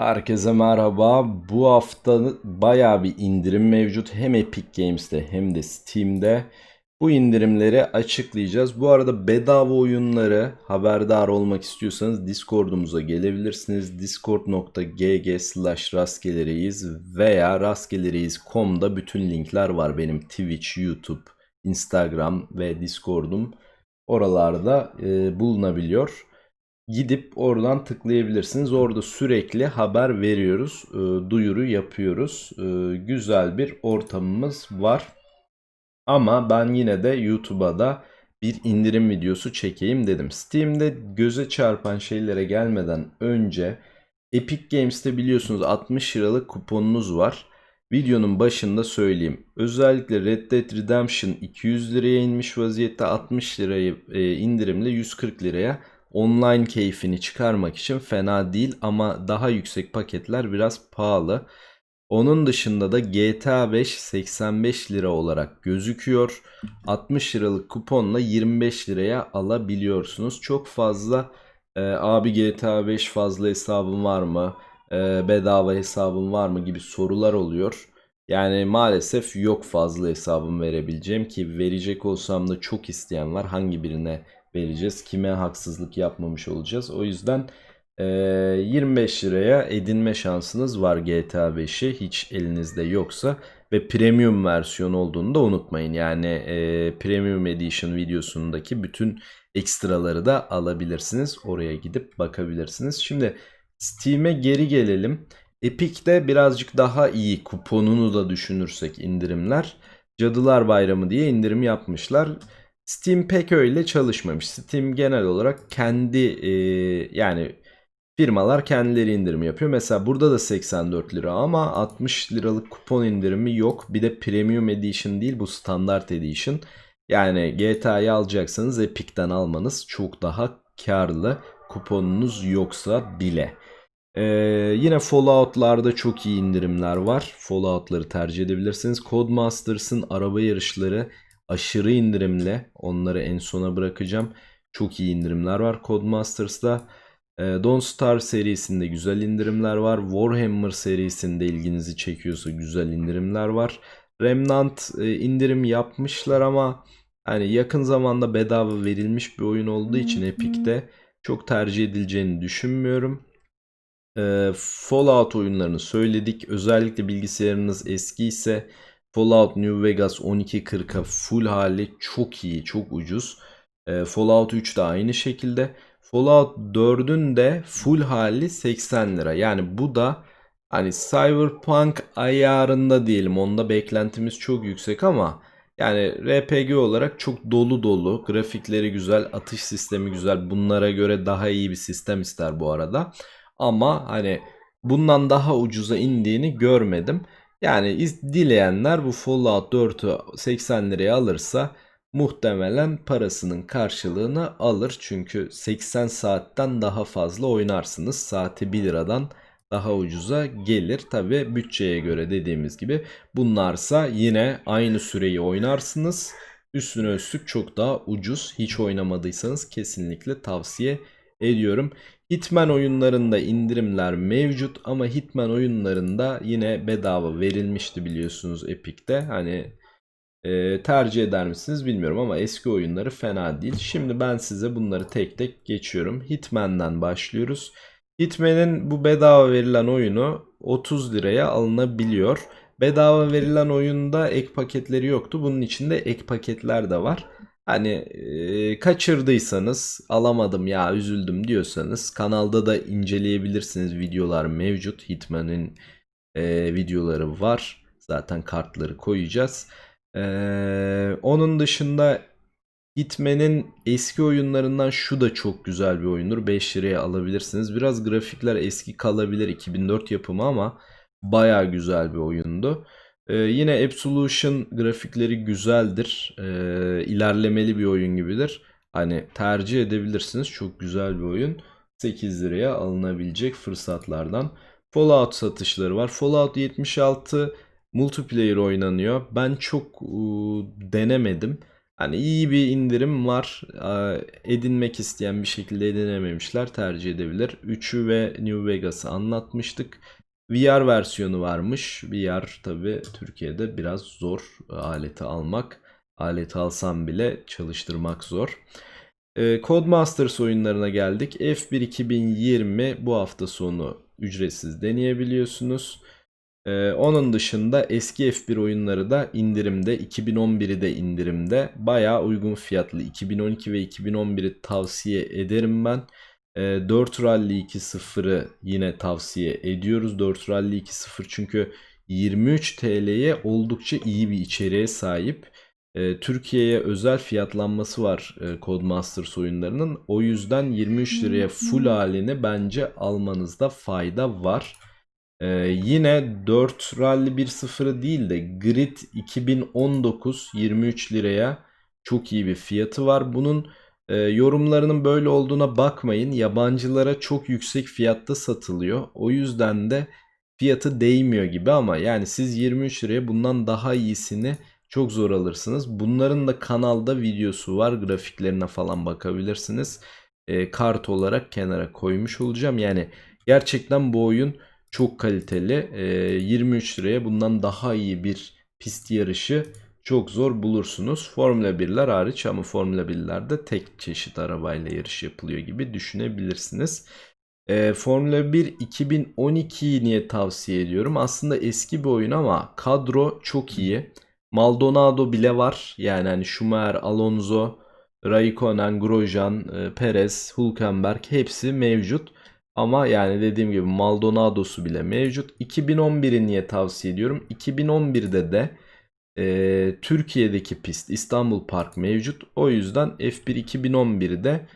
Herkese merhaba. Bu hafta bayağı bir indirim mevcut. Hem Epic Games'te hem de Steam'de. Bu indirimleri açıklayacağız. Bu arada bedava oyunları haberdar olmak istiyorsanız Discord'umuza gelebilirsiniz. discord.gg slash rastgelereyiz veya rastgelereyiz.com'da bütün linkler var. Benim Twitch, YouTube, Instagram ve Discord'um oralarda e, bulunabiliyor gidip oradan tıklayabilirsiniz. Orada sürekli haber veriyoruz, e, duyuru yapıyoruz. E, güzel bir ortamımız var. Ama ben yine de YouTube'a da bir indirim videosu çekeyim dedim. Steam'de göze çarpan şeylere gelmeden önce Epic Games'te biliyorsunuz 60 liralık kuponunuz var. Videonun başında söyleyeyim. Özellikle Red Dead Redemption 200 liraya inmiş vaziyette 60 lirayı e, indirimle 140 liraya online keyfini çıkarmak için fena değil ama daha yüksek paketler biraz pahalı. Onun dışında da GTA 5 85 lira olarak gözüküyor. 60 liralık kuponla 25 liraya alabiliyorsunuz. Çok fazla e, abi GTA 5 fazla hesabım var mı? E, bedava hesabım var mı gibi sorular oluyor. Yani maalesef yok fazla hesabım verebileceğim ki verecek olsam da çok isteyen var. Hangi birine vereceğiz? Kime haksızlık yapmamış olacağız? O yüzden e, 25 liraya edinme şansınız var GTA 5'i hiç elinizde yoksa ve premium versiyon olduğunu da unutmayın. Yani e, premium edition videosundaki bütün ekstraları da alabilirsiniz. Oraya gidip bakabilirsiniz. Şimdi Steam'e geri gelelim. Epic'te birazcık daha iyi kuponunu da düşünürsek indirimler. Cadılar Bayramı diye indirim yapmışlar. Steam pek öyle çalışmamış. Steam genel olarak kendi e, yani firmalar kendileri indirim yapıyor. Mesela burada da 84 lira ama 60 liralık kupon indirimi yok. Bir de Premium Edition değil bu Standart Edition. Yani GTA'yı alacaksanız Epic'ten almanız çok daha karlı kuponunuz yoksa bile. Ee, yine Fallout'larda çok iyi indirimler var. Fallout'ları tercih edebilirsiniz. Codemasters'ın araba yarışları aşırı indirimle. Onları en sona bırakacağım. Çok iyi indirimler var Codemasters'da. E, Don't Star serisinde güzel indirimler var. Warhammer serisinde ilginizi çekiyorsa güzel indirimler var. Remnant e, indirim yapmışlar ama hani yakın zamanda bedava verilmiş bir oyun olduğu için Epic'te çok tercih edileceğini düşünmüyorum. E, Fallout oyunlarını söyledik. Özellikle bilgisayarınız eski ise Fallout New Vegas 1240'a full hali çok iyi, çok ucuz. E, Fallout 3 de aynı şekilde. Fallout 4'ün de full hali 80 lira. Yani bu da hani Cyberpunk ayarında diyelim. Onda beklentimiz çok yüksek ama yani RPG olarak çok dolu dolu. Grafikleri güzel, atış sistemi güzel. Bunlara göre daha iyi bir sistem ister bu arada. Ama hani bundan daha ucuza indiğini görmedim. Yani dileyenler bu Fallout 4'ü 80 liraya alırsa muhtemelen parasının karşılığını alır. Çünkü 80 saatten daha fazla oynarsınız. Saati 1 liradan daha ucuza gelir. Tabi bütçeye göre dediğimiz gibi bunlarsa yine aynı süreyi oynarsınız. Üstüne üstlük çok daha ucuz. Hiç oynamadıysanız kesinlikle tavsiye ediyorum. Hitman oyunlarında indirimler mevcut ama Hitman oyunlarında yine bedava verilmişti biliyorsunuz Epic'te. Hani e, tercih eder misiniz bilmiyorum ama eski oyunları fena değil. Şimdi ben size bunları tek tek geçiyorum. Hitman'dan başlıyoruz. Hitman'in bu bedava verilen oyunu 30 liraya alınabiliyor. Bedava verilen oyunda ek paketleri yoktu. Bunun içinde ek paketler de var. Hani e, kaçırdıysanız alamadım ya üzüldüm diyorsanız kanalda da inceleyebilirsiniz videolar mevcut. Hitman'in e, videoları var. Zaten kartları koyacağız. E, onun dışında Hitman'in eski oyunlarından şu da çok güzel bir oyundur. 5 liraya alabilirsiniz. Biraz grafikler eski kalabilir 2004 yapımı ama baya güzel bir oyundu. Ee, yine Absolution grafikleri güzeldir. Ee, ilerlemeli bir oyun gibidir. Hani tercih edebilirsiniz. Çok güzel bir oyun. 8 liraya alınabilecek fırsatlardan. Fallout satışları var. Fallout 76 multiplayer oynanıyor. Ben çok ıı, denemedim. Hani iyi bir indirim var. Ee, Edinmek isteyen bir şekilde edinememişler tercih edebilir. 3'ü ve New Vegas'ı anlatmıştık. VR versiyonu varmış. VR tabi Türkiye'de biraz zor e, aleti almak. Aleti alsam bile çalıştırmak zor. Ee, Codemasters oyunlarına geldik. F1 2020 bu hafta sonu ücretsiz deneyebiliyorsunuz. Ee, onun dışında eski F1 oyunları da indirimde. 2011'i de indirimde. Bayağı uygun fiyatlı. 2012 ve 2011'i tavsiye ederim ben. Ee, 4 Rally 2.0'ı yine tavsiye ediyoruz. 4 Rally 2.0 çünkü 23 TL'ye oldukça iyi bir içeriğe sahip. Ee, Türkiye'ye özel fiyatlanması var e, Codemasters oyunlarının. O yüzden 23 liraya full halini bence almanızda fayda var. Ee, yine 4 Rally 1.0'ı değil de Grid 2019 23 liraya çok iyi bir fiyatı var. Bunun e, yorumlarının böyle olduğuna bakmayın. Yabancılara çok yüksek fiyatta satılıyor. O yüzden de fiyatı değmiyor gibi ama yani siz 23 liraya bundan daha iyisini çok zor alırsınız. Bunların da kanalda videosu var. Grafiklerine falan bakabilirsiniz. E, kart olarak kenara koymuş olacağım. Yani gerçekten bu oyun çok kaliteli. E, 23 liraya bundan daha iyi bir pist yarışı çok zor bulursunuz. Formula 1'ler hariç ama Formula 1'lerde tek çeşit arabayla yarış yapılıyor gibi düşünebilirsiniz. E, Formula 1 2012'yi niye tavsiye ediyorum? Aslında eski bir oyun ama kadro çok iyi. Maldonado bile var. Yani hani Schumacher, Alonso, Raikkonen, Grosjean, e, Perez, Hülkenberg hepsi mevcut. Ama yani dediğim gibi Maldonado'su bile mevcut. 2011'i niye tavsiye ediyorum? 2011'de de e, Türkiye'deki pist İstanbul Park mevcut. O yüzden F1 2011'i de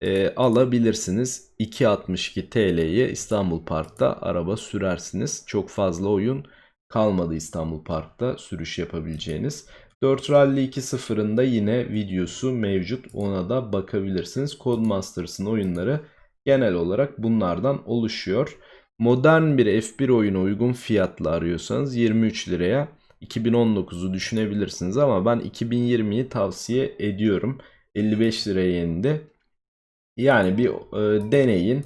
e, alabilirsiniz. 2.62 TL'ye İstanbul Park'ta araba sürersiniz. Çok fazla oyun kalmadı İstanbul Park'ta sürüş yapabileceğiniz. 4 Rally 2.0'ın da yine videosu mevcut. Ona da bakabilirsiniz. Codemasters'ın oyunları genel olarak bunlardan oluşuyor. Modern bir F1 oyunu uygun fiyatla arıyorsanız 23 liraya 2019'u düşünebilirsiniz ama ben 2020'yi tavsiye ediyorum. 55 liraya indi. Yani bir e, deneyin.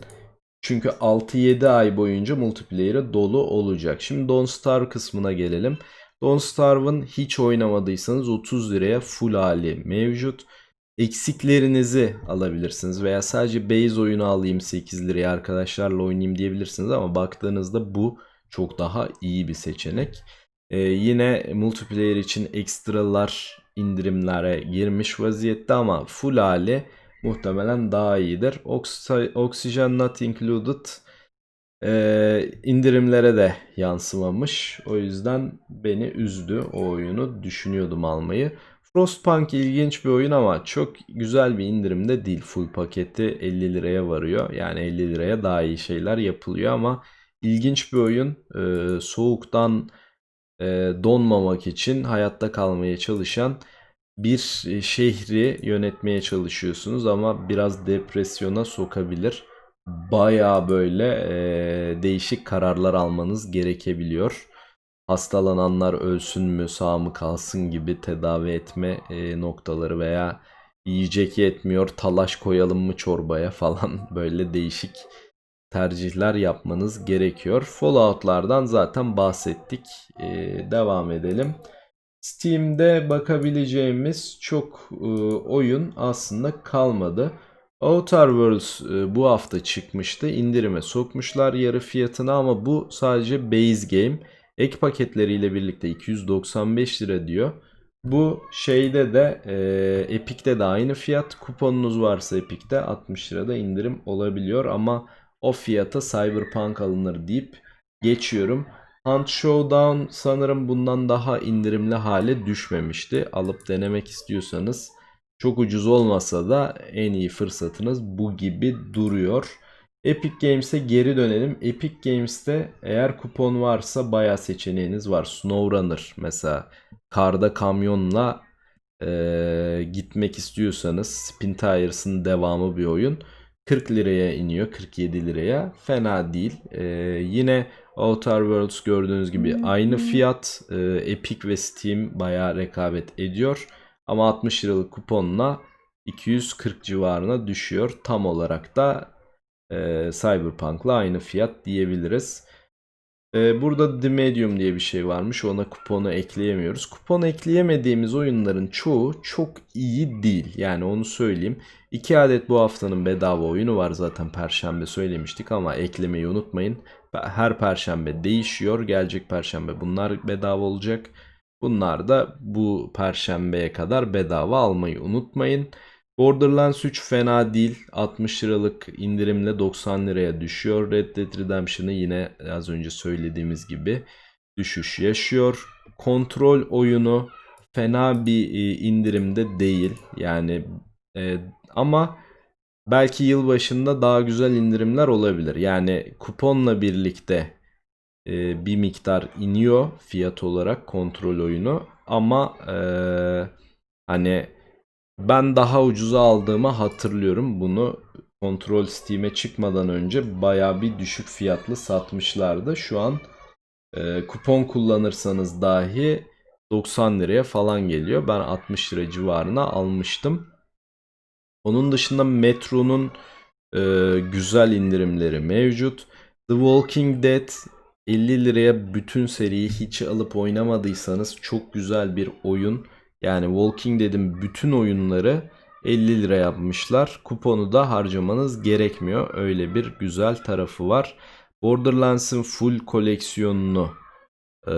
Çünkü 6-7 ay boyunca multiplayer'ı dolu olacak. Şimdi Don't Starve kısmına gelelim. Don't Starve'ın hiç oynamadıysanız 30 liraya full hali mevcut. Eksiklerinizi alabilirsiniz veya sadece base oyunu alayım 8 liraya arkadaşlarla oynayayım diyebilirsiniz ama baktığınızda bu çok daha iyi bir seçenek. Ee, yine multiplayer için ekstralar indirimlere girmiş vaziyette ama full hali muhtemelen daha iyidir. Oxy Oxygen Not Included e, indirimlere de yansımamış. O yüzden beni üzdü o oyunu. Düşünüyordum almayı. Frostpunk ilginç bir oyun ama çok güzel bir indirimde değil. Full paketi 50 liraya varıyor. Yani 50 liraya daha iyi şeyler yapılıyor ama ilginç bir oyun. E, soğuktan donmamak için hayatta kalmaya çalışan bir e, şehri yönetmeye çalışıyorsunuz ama biraz depresyona sokabilir. Baya böyle e, değişik kararlar almanız gerekebiliyor. Hastalananlar ölsün mü sağ mı kalsın gibi tedavi etme e, noktaları veya yiyecek yetmiyor talaş koyalım mı çorbaya falan böyle değişik tercihler yapmanız gerekiyor. Fallout'lardan zaten bahsettik. E, devam edelim. Steam'de bakabileceğimiz çok e, oyun aslında kalmadı. Outer Worlds e, bu hafta çıkmıştı. İndirime sokmuşlar yarı fiyatına ama bu sadece base game. Ek paketleriyle birlikte 295 lira diyor. Bu şeyde de e, Epic'te de aynı fiyat. Kuponunuz varsa Epic'te 60 lirada indirim olabiliyor ama o fiyata Cyberpunk alınır deyip geçiyorum. Hunt Showdown sanırım bundan daha indirimli hale düşmemişti. Alıp denemek istiyorsanız çok ucuz olmasa da en iyi fırsatınız bu gibi duruyor. Epic Games'e geri dönelim. Epic Games'te eğer kupon varsa bayağı seçeneğiniz var. SnowRunner mesela karda kamyonla e, gitmek istiyorsanız Spin Tires'ın devamı bir oyun. 40 liraya iniyor 47 liraya fena değil. E, yine Outer Worlds gördüğünüz gibi aynı fiyat. E, Epic ve Steam bayağı rekabet ediyor. Ama 60 liralık kuponla 240 civarına düşüyor. Tam olarak da e, Cyberpunk'la aynı fiyat diyebiliriz. E, burada The Medium diye bir şey varmış. Ona kuponu ekleyemiyoruz. Kupon ekleyemediğimiz oyunların çoğu çok iyi değil. Yani onu söyleyeyim. 2 adet bu haftanın bedava oyunu var zaten perşembe söylemiştik ama eklemeyi unutmayın. Her perşembe değişiyor. Gelecek perşembe bunlar bedava olacak. Bunlar da bu perşembeye kadar bedava almayı unutmayın. Borderlands 3 fena değil. 60 liralık indirimle 90 liraya düşüyor. Red Dead Redemption'ı yine az önce söylediğimiz gibi düşüş yaşıyor. Kontrol oyunu fena bir e, indirimde değil. Yani e, ama belki yılbaşında daha güzel indirimler olabilir. Yani kuponla birlikte e, bir miktar iniyor fiyat olarak kontrol oyunu ama e, hani ben daha ucuza aldığımı hatırlıyorum bunu kontrol Steam'e çıkmadan önce baya bir düşük fiyatlı satmışlardı. Şu an e, kupon kullanırsanız dahi 90 liraya falan geliyor. Ben 60 lira civarına almıştım. Onun dışında Metro'nun e, güzel indirimleri mevcut. The Walking Dead 50 liraya bütün seriyi hiç alıp oynamadıysanız çok güzel bir oyun. Yani Walking Dead'in bütün oyunları 50 lira yapmışlar. Kuponu da harcamanız gerekmiyor. Öyle bir güzel tarafı var. Borderlands'ın full koleksiyonunu e,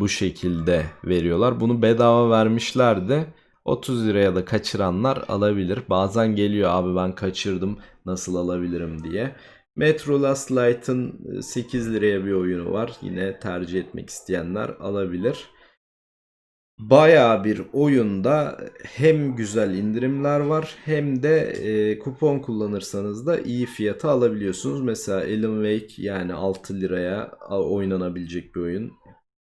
bu şekilde veriyorlar. Bunu bedava vermişlerdi. 30 liraya da kaçıranlar alabilir. Bazen geliyor abi ben kaçırdım nasıl alabilirim diye. Metro Last Light'ın 8 liraya bir oyunu var. Yine tercih etmek isteyenler alabilir. Bayağı bir oyunda hem güzel indirimler var hem de e, kupon kullanırsanız da iyi fiyata alabiliyorsunuz. Mesela Alan Wake yani 6 liraya oynanabilecek bir oyun.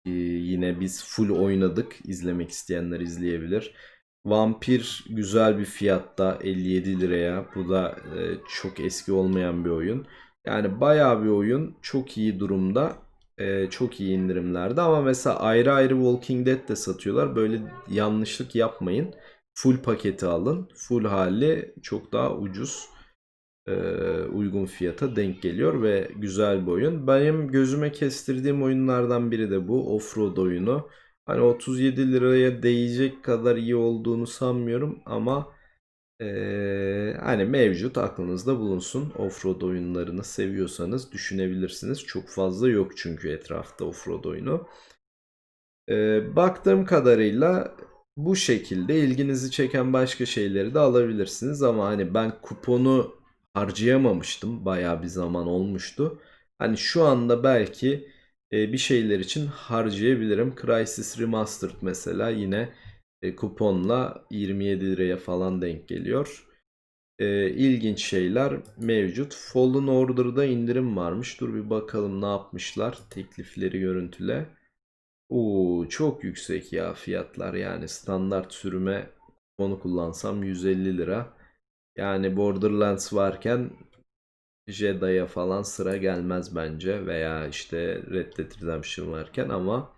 E, yine biz full oynadık. İzlemek isteyenler izleyebilir. Vampir güzel bir fiyatta 57 liraya. Bu da e, çok eski olmayan bir oyun. Yani bayağı bir oyun çok iyi durumda. E, çok iyi indirimlerde ama mesela ayrı ayrı Walking Dead de satıyorlar. Böyle yanlışlık yapmayın. Full paketi alın. Full hali çok daha ucuz. e, uygun fiyata denk geliyor ve güzel bir oyun. Benim gözüme kestirdiğim oyunlardan biri de bu. Offroad oyunu. Hani 37 liraya değecek kadar iyi olduğunu sanmıyorum ama ee, hani mevcut aklınızda bulunsun. Offroad oyunlarını seviyorsanız düşünebilirsiniz. Çok fazla yok çünkü etrafta offroad oyunu. Ee, baktığım kadarıyla bu şekilde ilginizi çeken başka şeyleri de alabilirsiniz ama hani ben kuponu harcayamamıştım. Bayağı bir zaman olmuştu. Hani şu anda belki e, bir şeyler için harcayabilirim. Crysis Remastered mesela yine e, kuponla 27 liraya falan denk geliyor. E, ilginç şeyler mevcut. Fallen Order'da indirim varmış. Dur bir bakalım ne yapmışlar. Teklifleri görüntüle. Oo, çok yüksek ya fiyatlar yani standart sürüme kuponu kullansam 150 lira. Yani Borderlands varken Jedi'ya falan sıra gelmez bence veya işte Red Dead Redemption varken ama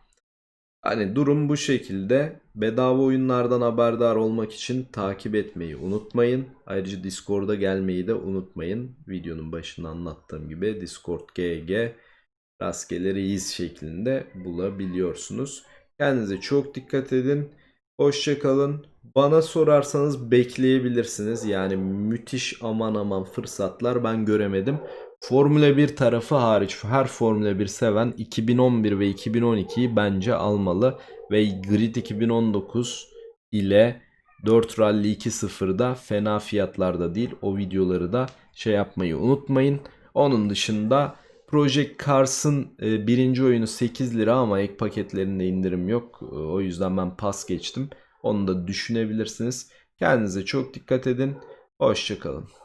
hani durum bu şekilde. Bedava oyunlardan haberdar olmak için takip etmeyi unutmayın. Ayrıca Discord'a gelmeyi de unutmayın. Videonun başında anlattığım gibi Discord GG rastgele reis şeklinde bulabiliyorsunuz. Kendinize çok dikkat edin. Hoşçakalın. Bana sorarsanız bekleyebilirsiniz. Yani müthiş aman aman fırsatlar ben göremedim. Formula 1 tarafı hariç her Formula 1 seven 2011 ve 2012'yi bence almalı. Ve Grid 2019 ile 4 Rally 2.0'da fena fiyatlarda değil. O videoları da şey yapmayı unutmayın. Onun dışında Project Cars'ın e, birinci oyunu 8 lira ama ek paketlerinde indirim yok. E, o yüzden ben pas geçtim. Onu da düşünebilirsiniz. Kendinize çok dikkat edin. Hoşçakalın.